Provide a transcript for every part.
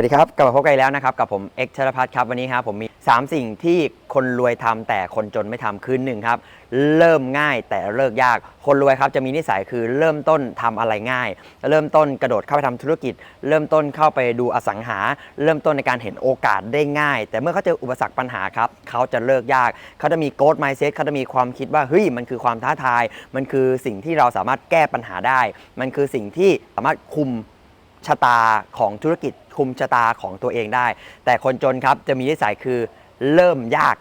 สวัสดีครับกลับมาพบกันอีกแล้วนะครับกับผมเอ็กชรพัฒน์ครับวันนี้ครับผมมี 3 สิ่งที่คนรวยทำแต่คนจนไม่ทำคือหนึ่งครับเริ่มง่ายแต่เลิกยากคนรวยครับจะมีนิสัยคือเริ่มต้นทำอะไรง่าย เริ่มต้นกระโดดเข้าไปทำธุรกิจ เริ่มต้นเข้าไปดูอสังหา เริ่มต้นในการเห็นโอกาสได้ง่าย แต่เมื่อเขาเจออุปสรรคปัญหาครับเขาจะเลิกยากเขาจะมีโกดไมเซ็ตเขาจะมีความคิดว่าเฮ้ยมันคือความท้าทาย มันคือสิ่งที่เราสามารถแก้ปัญหาได้ มันคือสิ่งที่สามารถคุม ชะตาของธุรกิจคุมชะตาของตัวเองได้ แต่คนจนครับจะมีนิสัยคือเริ่มยาก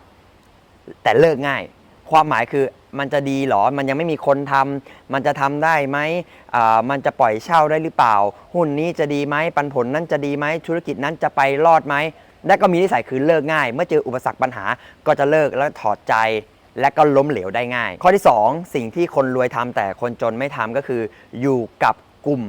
แต่เลิกง่าย ความหมายคือมันจะดีหรอ มันยังไม่มีคนทำมันจะทำได้ไหมมันจะปล่อยเช่าได้หรือเปล่า หุ้นนี้จะดีไหมปันผลนั้นจะดีไหมธุรกิจนั้นจะไปรอดไหมและก็มีนิสัยคือเลิกง่าย เมื่อเจออุปสรรคปัญหาก็จะเลิกแล้วถอดใจ และก็ล้มเหลวได้ง่าย ข้อที่ 2 สิ่งที่คนรวยทำแต่คนจนไม่ทำก็คืออยู่กับกลุ่ม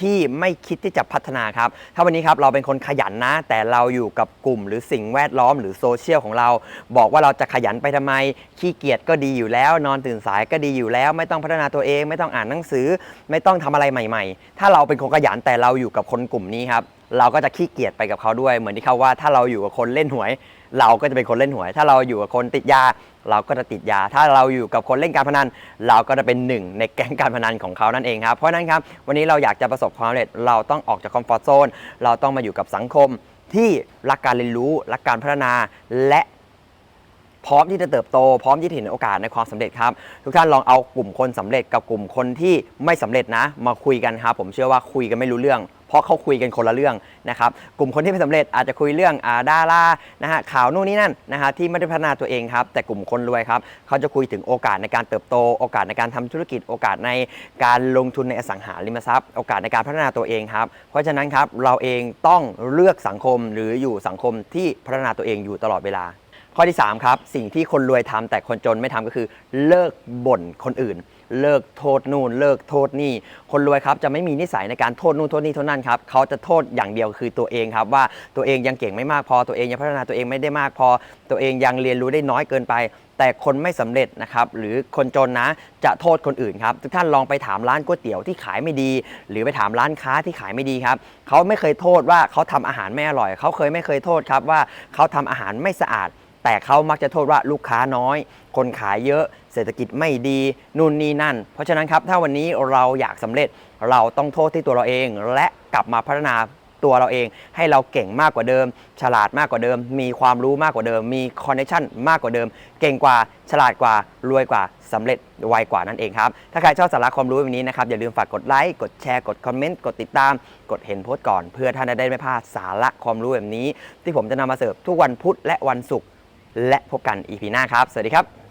ที่ไม่คิดที่จะพัฒนาครับ ถ้าวันนี้ครับเราเป็นคนขยันนะ แต่เราอยู่กับกลุ่มหรือสิ่งแวดล้อมหรือโซเชียลของเรา บอกว่าเราจะขยันไปทำไม ขี้เกียจก็ดีอยู่แล้ว นอนตื่นสายก็ดีอยู่แล้ว ไม่ต้องพัฒนาตัวเอง ไม่ต้องอ่านหนังสือ ไม่ต้องทำอะไรใหม่ ๆ ถ้าเราเป็นคนขยันแต่เราอยู่กับคนกลุ่มนี้ครับเราก็จะขี้เกียจไปกับเขาด้วย เหมือนที่เขาว่าถ้าเราอยู่กับคนเล่นหวย เราก็จะเป็นคนเล่นหวย ถ้าเราอยู่กับคนติดยา เราก็จะติดยา ถ้าเราอยู่กับคนเล่นการพนัน เราก็จะเป็นหนึ่งในแก๊งการพนันของเขานั่นเองครับ เพราะฉะนั้นครับ วันนี้เราอยากจะประสบความสำเร็จ เราต้องออกจากคอมฟอร์ทโซน เราต้องมาอยู่กับสังคมที่รักการเรียนรู้ รักการพัฒนา และ พร้อมที่จะเติบโต พร้อมที่จะเห็นโอกาสในความสำเร็จครับ ทุกท่านลองเอากลุ่มคนสำเร็จกับกลุ่มคนที่ไม่สำเร็จนะ มาคุยกันครับผมเชื่อว่าคุยกันไม่รู้เรื่องเพราะเขาคุยกันคนละเรื่องนะครับ กลุ่มคนที่ไม่สำเร็จอาจจะคุยเรื่องอาดารานะฮะข่าวนู่นนี่นั่นนะฮะที่ไม่ได้พัฒนาตัวเองครับ แต่กลุ่มคนรวยครับ เขาจะคุยถึงโอกาสในการเติบโต โอกาสในการทำธุรกิจ โอกาสในการลงทุนในอสังหาริมทรัพย์ โอกาสในการพัฒนาตัวเองครับ เพราะฉะนั้นครับเราเองต้องเลือกสังคมหรืออยู่สังคมที่พัฒนาตัวเองอยู่ตลอดเวลา ข้อที่ 3 ครับ สิ่งที่คนรวยทำแต่คนจนไม่ทำก็คือ เลิกบ่นคนอื่น เลิกโทษนู่น เลิกโทษนี่ คนรวยครับจะไม่มีนิสัยในการโทษนู่นโทษนี่โทษนั่นครับเขาจะโทษอย่างเดียวคือตัวเองครับว่าตัวเองยังเก่งไม่มากพอตัวเองยังพัฒนาตัวเองไม่ได้มากพอ ตัวเองยังเรียนรู้ได้น้อยเกินไป แต่คนไม่สำเร็จนะครับหรือคนจนนะจะโทษคนอื่นครับทุกท่านลองไปถามร้านก๋วยเตี๋ยวที่ขายไม่ดี หรือไปถามร้านค้าที่ขายไม่ดีครับเขาไม่เคยโทษว่าเขาทำอาหารไม่อร่อยเขาเคยไม่เคยโทษครับว่าเขาทำอาหารไม่สะอาด แต่เขามักจะโทษว่าลูกค้าน้อย คนขายเยอะ เศรษฐกิจไม่ดีนู่นนี่นั่น เพราะฉะนั้นครับ ถ้าวันนี้เราอยากสำเร็จเราต้องโทษที่ตัวเราเอง และกลับมาพัฒนาตัวเราเอง ให้เราเก่งมากกว่าเดิม ฉลาดมากกว่าเดิม มีความรู้มากกว่าเดิม มีคอนเนคชั่นมากกว่าเดิม เก่งกว่าฉลาดกว่ารวยกว่าสำเร็จไวกว่านั่นเองครับ ถ้าใครชอบสาระความรู้แบบนี้นะครับอย่าลืมฝากกดไลค์กดแชร์กดคอมเมนต์กดติดตาม กดเห็นโพสต์ก่อน เพื่อท่านจะได้ไม่พลาดสาระความรู้แบบนี้ ที่ผมจะนำมาเสิร์ฟทุกวันพุธและวันศุกร์ และพบกัน EP หน้าครับ สวัสดีครับ